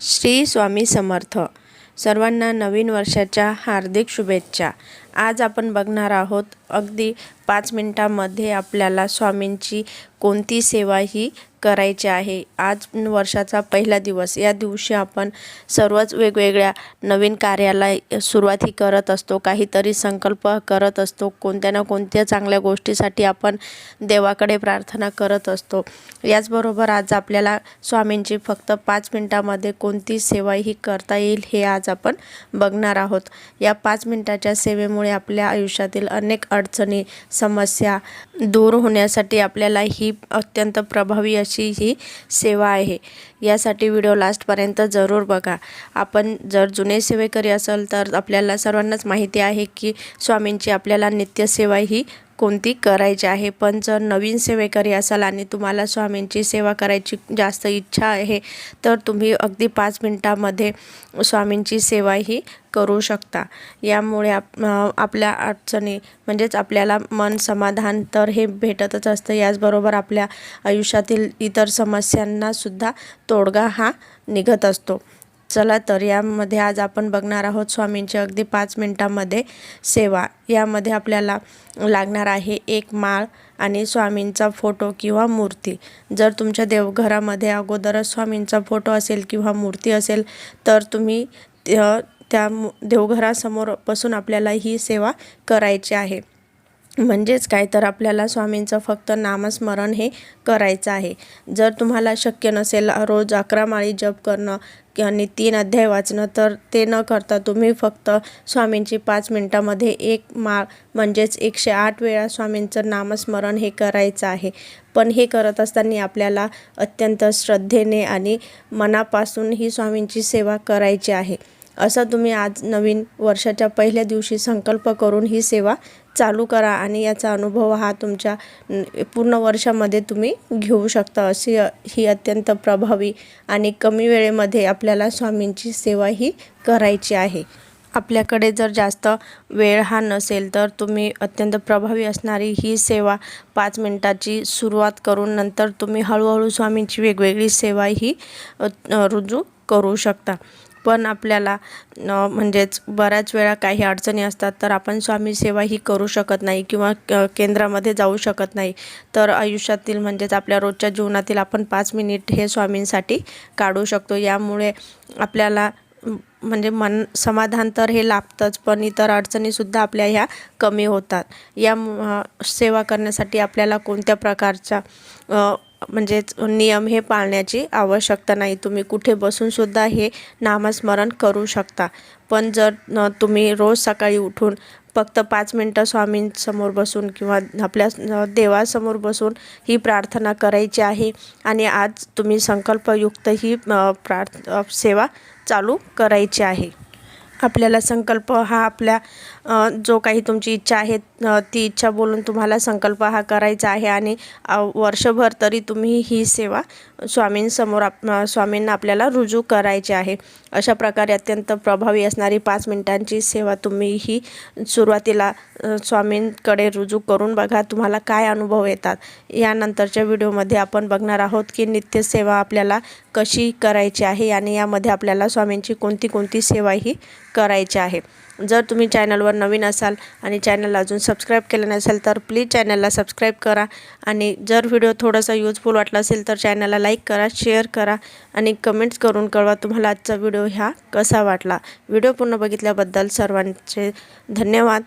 श्री स्वामी समर्थ. सर्वांना नवीन वर्षाच्या हार्दिक शुभेच्छा. आज आपण बघणार आहोत अगदी पाच मिनटामध्ये आपल्याला स्वामींची कोणती सेवा ही करायचे आहे. आज वर्षाचा पहिला दिवस. या दिवशी आपण सर्वच वेगवेगळ्या नवीन कार्याला सुरुवात ही करत असतो. काहीतरी संकल्प करत असतो. कोणत्या ना कोणत्या चांगल्या गोष्टीसाठी आपण देवाकडे प्रार्थना करत असतो. याचबरोबर आज आपल्याला स्वामींची फक्त पाच मिनटामध्ये कोणती सेवा ही करता येईल हे आज आपण बघणार आहोत. या पाच मिनटाच्या सेवेमुळे आपल्या आयुष्यातील अनेक अडचणी समस्या दूर होण्यासाठी आपल्याला ही अत्यंत प्रभावी अशी ही सेवा आहे. यासाठी व्हिडिओ लास्टपर्यंत जरूर बघा. आपण जर जुने सेवेकरी असाल तर आपल्याला सर्वांनाच माहिती आहे की स्वामींची आपल्याला नित्यसेवा ही कोणती करायची आहे? पण जर नवीन सेवेकरी असाल आणि तुम्हाला स्वामींची सेवा करायची जास्त इच्छा आहे तर तुम्ही अगदी पाच मिनटामध्ये स्वामींची सेवा ही करू शकता. यामुळे आप आपल्या अडचणी म्हणजेच आपल्याला मन समाधान तर हे भेटतच असतं. याचबरोबर आपल्या आयुष्यातील इतर समस्यांनासुद्धा तोडगा हा निघत असतो. चला तर यामध्ये आज आपण बघणार आहोत स्वामींची अगदी पाच मिनटामध्ये सेवा. यामध्ये आपल्याला लागणार आहे एक माळ आणि स्वामींचा फोटो किंवा मूर्ती. जर तुमच्या देवघरामध्ये अगोदरच स्वामींचा फोटो असेल किंवा मूर्ती असेल तर तुम्ही त्या देवघरासमोर बसून आपल्याला ही सेवा करायची आहे. म्हणजेच काय तर आपल्याला स्वामींचं फक्त नामस्मरण हे करायचं आहे. जर तुम्हाला शक्य नसेल रोज अकरा माळी जप करणं आणि तीन अध्याय वाचणं तर ते न करता तुम्ही फक्त स्वामींची पाच मिनटामध्ये एक माळ म्हणजेच एकशे आठ वेळा स्वामींचं नामस्मरण हे करायचं आहे. पण हे करत असताना आपल्याला अत्यंत श्रद्धेने आणि मनापासून ही स्वामींची सेवा करायची आहे. असं तुम्ही आज नवीन वर्षाच्या पहिल्या दिवशी संकल्प करून ही सेवा चालू करा आणि याचा अनुभव हा तुमच्या पूर्ण वर्षामध्ये तुम्ही घेऊ शकता अशी ही अत्यंत प्रभावी आणि कमी वेळेमध्ये आपल्याला स्वामींची सेवा ही करायची आहे. आपल्याकडे जर जास्त वेळ हा नसेल तर तुम्ही अत्यंत प्रभावी असणारी ही सेवा पाच मिनटाची सुरुवात करून नंतर तुम्ही हळूहळू स्वामींची वेगवेगळी सेवा ही रुजू करू शकता. पण आपल्याला म्हणजेच बऱ्याच वेळा काही अडचणी असतात तर आपण स्वामी सेवा ही करू शकत नाही किंवा केंद्रामध्ये जाऊ शकत नाही. तर आयुष्यातील म्हणजेच आपल्या रोजच्या जीवनातील आपण पाच मिनिट हे स्वामींसाठी काढू शकतो. यामुळे आपल्याला म्हणजे मन समाधान तर हे लाभतंच पण इतर अडचणीसुद्धा आपल्या ह्या कमी होतात. या सेवा करण्यासाठी आपल्याला कोणत्या प्रकारच्या म्हणजेच नियम हे पाळण्याची आवश्यकता नाही. तुम्ही कुठे बसूनसुद्धा हे नामस्मरण करू शकता. पण जर तुम्ही रोज सकाळी उठून फक्त पाच मिनटं स्वामींसमोर बसून किंवा आपल्या देवासमोर बसून ही प्रार्थना करायची आहे आणि आज तुम्ही संकल्पयुक्त ही प्रार्थ सेवा चालू करायची आहे. आपल्याला संकल्प हा आपल्या जो काही तुमची इच्छा आहे ती इच्छा बोलून तुम्हाला संकल्प हा करायचा आहे आणि वर्षभर तरी तुम्ही ही सेवा स्वामींसमोर आप स्वामींना आपल्याला रुजू करायची आहे. अशा प्रकारे अत्यंत प्रभावी असणारी पाच मिनिटांची सेवा तुम्ही ही सुरुवातीला स्वामींकडे रुजू करून बघा तुम्हाला काय अनुभव येतात. यानंतरच्या व्हिडिओमध्ये आपण बघणार आहोत की नित्यसेवा आपल्याला कशी करायची आहे आणि यामध्ये आपल्याला स्वामींची कोणती कोणती सेवा ही करायची आहे. जर तुम्ही चॅनलवर नवीन असाल आणि चॅनलला अजून सबस्क्राईब केलं नसेल तर प्लीज चॅनलला सबस्क्राईब करा. आणि जर व्हिडिओ थोडासा यूजफुल वाटला असेल तर चॅनलला लाईक करा शेअर करा आणि कमेंट्स करून कळवा तुम्हाला आजचा व्हिडिओ ह्या कसा वाटला. व्हिडिओ पूर्ण बघितल्याबद्दल सर्वांचे धन्यवाद.